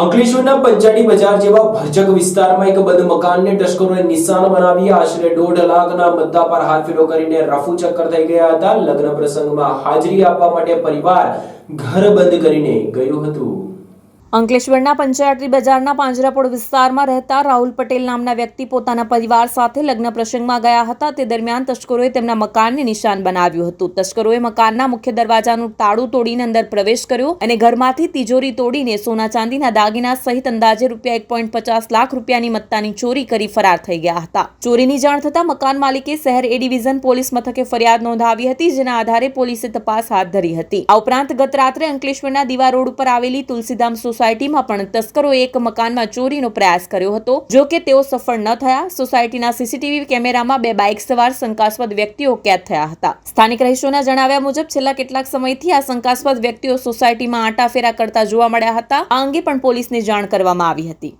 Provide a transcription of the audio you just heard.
અંકલેશ્વરના પંચાડી બજાર જેવા ભરચક વિસ્તારમાં એક બંધ મકાનને ટસ્કરોએ નિશાન બનાવી આશરે દોઢ લાખના મદ્દા પર હાથફેરો કરીને રફુ ચક્કર થઈ ગયા હતા. લગ્ન પ્રસંગમાં હાજરી આપવા માટે પરિવાર ઘર બંધ કરીને ગયું હતું. અંકલેશ્વરના પંચાયતી બજારના પાંજરાપોળ વિસ્તારમાં રહેતા રાહુલ પટેલ નામના વ્યક્તિ પોતાના પરિવાર સાથે લગ્ન પ્રસંગમાં ગયા હતા. તે દરમિયાન તસ્કરોએ તેમના મકાનને નિશાન બનાવ્યું હતું. તસ્કરોએ મકાનના મુખ્ય દરવાજાનું તાળું તોડીને અંદર પ્રવેશ કર્યો અને ઘરમાંથી તિજોરી તોડીને સોના ચાંદીના દાગીના સહિત અંદાજે રૂપિયા એક પોઈન્ટ પચાસ લાખ રૂપિયાની મત્તાની ચોરી કરી ફરાર થઈ ગયા હતા. ચોરીની જાણ થતાં મકાન માલિકે શહેર એ ડિવિઝન પોલીસ મથકે ફરિયાદ નોંધાવી હતી, જેના આધારે પોલીસે તપાસ હાથ ધરી હતી. આ ઉપરાંત ગત રાત્રે અંકલેશ્વરના દીવા રોડ ઉપર આવેલી તુલસીધામ સોસાયટીમાં પણ તસ્કરોએ એક મકાનમાં ચોરીનો પ્રયાસ કર્યો હતો. જો કે તેઓ સફળ ન થયા, સોસાયટીના સીસીટીવી કેમેરામાં બે બાઇક સવાર શંકાસ્પદ વ્યક્તિઓ કેદ થયા હતા. સ્થાનિક રહીશોના જણાવ્યા મુજબ, છેલ્લા કેટલાક સમયથી આ શંકાસ્પદ વ્યક્તિઓ સોસાયટીમાં આંટાફેરા કરતા જોવા મળ્યા હતા. આ અંગે પણ પોલીસને જાણ કરવામાં આવી હતી.